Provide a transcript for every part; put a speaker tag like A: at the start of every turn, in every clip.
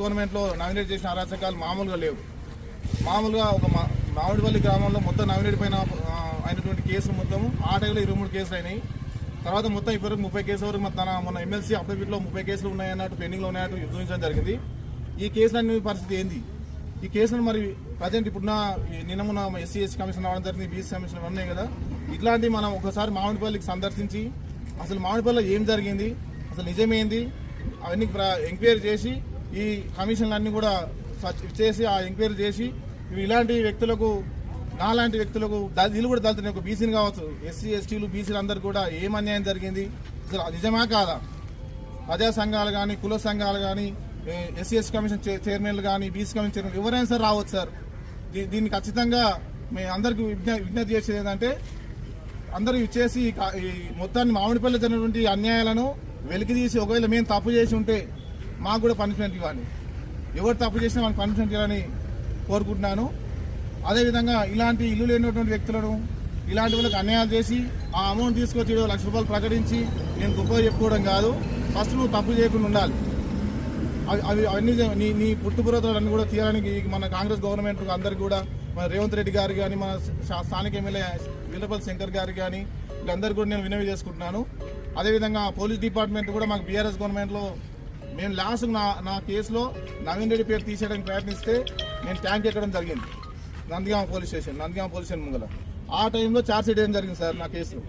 A: గవర్నమెంట్లో నామినేట్ చేసిన అరాచకాలు మామూలుగా లేవు. మామూలుగా ఒక మామిడిపల్లి గ్రామంలో మొత్తం నామినేట్ పైన అయినటువంటి కేసులు మొత్తం ఆ టైంలో ఇరవై మూడు కేసులు అయినాయి. తర్వాత మొత్తం ఇప్పటివరకు ముప్పై కేసుల వరకు మన తన మన ఎమ్మెల్సీ అఫిడవిట్లో ముప్పై కేసులు ఉన్నాయన్నట్టు పెండింగ్లో ఉన్నాయన్నట్టు చూపించడం జరిగింది. ఈ కేసులన్నీ పరిస్థితి ఏంది? ఈ కేసులు మరి ప్రజెంట్ ఇప్పుడున్న ఈ నిన్న మొన్న ఎస్సీ ఎస్సీ కమిషన్ రావడం జరిగింది బీసీ కమిషన్ ఉన్నాయి కదా. ఇట్లాంటివి మనం ఒకసారి మామిడిపల్లికి సందర్శించి అసలు మామిడిపల్లిలో ఏం జరిగింది అసలు నిజమేంది అవన్నీ ప్ర- ఎంక్వైరీ చేసి ఈ కమిషన్లన్నీ కూడా సచ్- చేసి ఆ ఎంక్వైరీ చేసి ఇవి ఇలాంటి వ్యక్తులకు నాలాంటి వ్యక్తులకు వీళ్ళు కూడా దళితులు. ఒక బీసీని కావచ్చు ఎస్సీ ఎస్టీలు బీసీలు అందరు కూడా ఏం అన్యాయం జరిగింది? అసలు నిజమా కాదా? ప్రజా సంఘాలు కానీ కుల సంఘాలు కానీ ఎస్సీ ఎస్టీ కమిషన్ చైర్మన్లు కానీ బీసీ కమిషన్ చైర్మన్ ఎవరైనా సరే రావచ్చు సార్. దీ- దీన్ని ఖచ్చితంగా మేము అందరికీ విజ్ఞ విజ్ఞప్తి చేసేది ఏంటంటే అందరూ ఇచ్చేసి ఈ మొత్తాన్ని మామిడిపల్లి జరిగినటువంటి అన్యాయాలను వెలికి తీసి ఒకవేళ మేము తప్పు చేసి ఉంటే మాకు కూడా పనిష్మెంట్ ఇవ్వాలి. ఎవరు తప్పు చేసినా మనకు పనిష్మెంట్ ఇవ్వాలని కోరుకుంటున్నాను. అదేవిధంగా ఇలాంటి ఇల్లు లేనటువంటి వ్యక్తులను ఇలాంటి వాళ్ళకి అన్యాయాలు చేసి ఆ అమౌంట్ తీసుకొచ్చి లక్ష రూపాయలు ప్రకటించి నేను గొప్పగా చెప్పుకోవడం కాదు. ఫస్ట్ నువ్వు తప్పు చేయకుండా ఉండాలి. అవి అవి అవన్నీ నీ నీ పుట్టుపురతలన్నీ కూడా తీయడానికి మన కాంగ్రెస్ గవర్నమెంట్ అందరికి కూడా మన రేవంత్ రెడ్డి గారు కానీ మన స్థానిక ఎమ్మెల్యే వీళ్ళపల్లి శంకర్ గారు కానీ వీళ్ళందరూ కూడా నేను వినవి చేసుకుంటున్నాను. అదేవిధంగా పోలీస్ డిపార్ట్మెంట్ కూడా మాకు బీఆర్ఎస్ గవర్నమెంట్లో నేను లాస్ట్ నా నా కేసులో నవీన్ రెడ్డి పేరు తీసేయడానికి ప్రయత్నిస్తే నేను ట్యాంక్ ఎక్కడం జరిగింది. Nandigama police station Nandigama police station ముంగల ఆ టైంలో ఛార్జ్ షీట్ వేయడం జరిగింది సార్ నా కేసులో.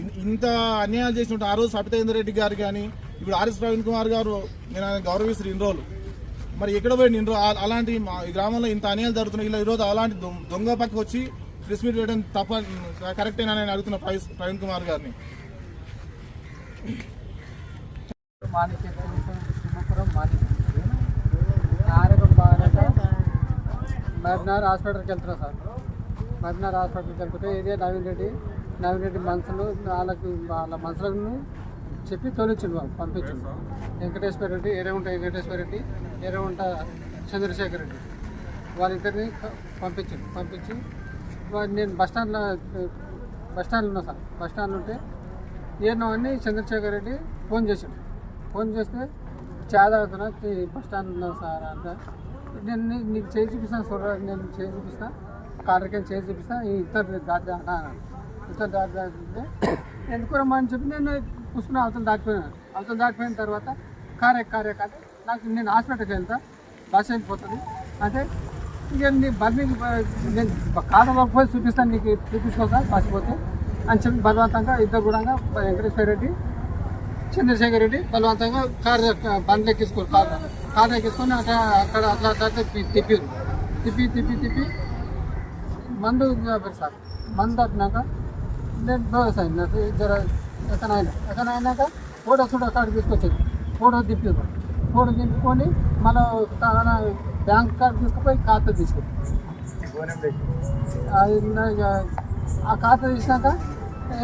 A: ఇన్- ఇంత అన్యాయాలు చేసినట్టు ఆ రోజు సబితేందర్ రెడ్డి గారు కానీ ఇప్పుడు ఆర్ఎస్ ప్రవీణ్ కుమార్ గారు నేను ఆయన గౌరవిస్తారు ఇన్ని రోజులు. మరి ఎక్కడ పోయి ఇన్ని అలాంటి మా గ్రామంలో ఇంత అన్యాయాలు జరుగుతున్నాయి ఇలా ఈరోజు అలాంటి దొంగ- దొంగ పక్క వచ్చి ప్రెస్ మీట్ వేయడం తప్ప కరెక్టేనా నేను అడుగుతున్న ప్రవీణ్ ప్రవీణ్ కుమార్ గారిని.
B: ఆరోగ్యం బాగాలేక మరినార్ హాస్పిటల్కి వెళ్తున్నా సార్ మరినార్ హాస్పిటల్కి వెళ్తుంటే ఇదే నవీన్ రెడ్డి నవీన్ రెడ్డి మనుషులు వాళ్ళకి వాళ్ళ మనుషులను చెప్పి తోలిచ్చిండు వాళ్ళు పంపించిండు వెంకటేశ్వర రెడ్డి ఎర్రగుంట వెంకటేశ్వర రెడ్డి ఎర్రగుంట చంద్రశేఖర్ రెడ్డి వాళ్ళిద్దరిని ప- పంపించిండు పంపించి నేను బస్ స్టాండ్లో బస్ స్టాండ్లో ఉన్నా సార్ బస్ స్టాండ్లో ఉంటే ఏనో అని చంద్రశేఖర్ రెడ్డి ఫోన్ చేసిండు ఫోన్ చేస్తే చేదవుతున్నా బస్ స్టాండ్ సార్ అంట నేను నీకు చేసి చూపిస్తాను చూడ నేను చేసి చూపిస్తాను కాళ్ళకి చేసి చూపిస్తాను ఇతర దాటి దాటా అన్నాడు దాటి దాటితే ఎందుకు రమ్మని చెప్పి నేను కూర్చుని అవతల దాటిపోయినాను అవతల దాటిపోయిన తర్వాత కారే కారే నాకు నేను హాస్పిటల్కి వెళ్తా బస్ అయిపోతుంది అంటే నేను నీ బండి నేను కాడలోకి పోయి చూపిస్తాను నీకు చూపించుకో బస్ పోతే అని చెప్పి బలవంతంగా ఇద్దరు కూడా వెంకటేశ్వర రెడ్డి చంద్రశేఖర్ రెడ్డి బలవంతంగా కారు బండ్లు ఎక్కించుకోరు కారు కారు ఎక్కించుకొని అట్లా అక్కడ అట్లా అట్లా తిప్పి తిప్పిరు. తిప్పి తిప్పి తిప్పి. మందు పెడతారు సార్. మందు తప్పినాక నేను సార్ నాకు జర ఎక్కనైనా ఎక్కనైనాక ఫోటో చూడ అక్కడికి తీసుకొచ్చారు. ఫోటో తిప్పారు. ఫోటో తిప్పుకొని మళ్ళీ తన బ్యాంక్ కార్డు తీసుకుపోయి ఖాతా తీసుకొచ్చారు అది ఆ ఖాతా తీసినాక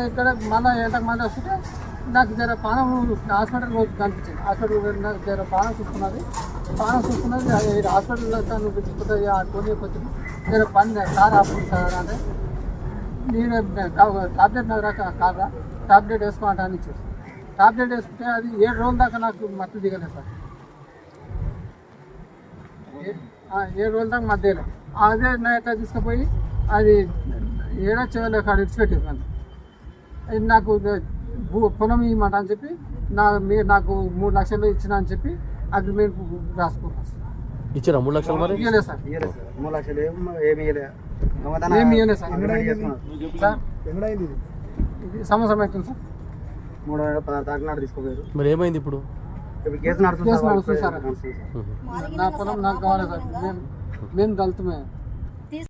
B: ఇక్కడ మళ్ళీ ఎంటకు మళ్ళీ వస్తుంటే నాకు జర పానం హాస్పిటల్ రోజు కనిపించింది. హాస్పిటల్ నాకు జర పానం చూసుకున్నది. పానం చూసుకున్నది అది హాస్పిటల్లో నువ్వు తీసుకుంటుంది ఆ కొని కొంచెం జర పని కార్ ఆపుతుంది సార్ అంటే నేను టాబ్లెట్ నాకు రాక కారా టాబ్లెట్ వేసుకోమంటా అని ఇచ్చేసి టాబ్లెట్ వేసుకుంటే అది ఏడు రోజుల దాకా నాకు మత్తు దిగలేదు సార్. ఏడు రోజుల దాకా మధ్యలో అదే నైట్ తీసుకుపోయి అది ఏడో చివరిలో కాడ ఇచ్చిపెట్టారు అది నాకు పొలం ఇవ్వమాట అని చెప్పి నా మీరు నాకు మూడు లక్షలు ఇచ్చిన అని చెప్పి అగ్రిమెంట్ రాసుకున్నాను సార్.
C: ఇచ్చారా? మూడు లక్షలు మరి?
B: ఇవ్వలేదు సార్.
D: ఇయ్యలేదు సార్. మూడు లక్షలు ఏమి
B: ఏమి ఇవ్వలేదు సార్.
D: చేసుకున్నారు.
B: సార్. ఇది సంవత్సరం అవుతుంది సార్.
D: మూడు వేల పదహారు నాడు తీసుకోపోయారు.
C: మరి ఏమైంది ఇప్పుడు?
D: ఇప్పుడు కేసు నడుస్తుంది సార్.
B: నా పొలం నాకు కావాలి సార్. మేము మేము దళితమే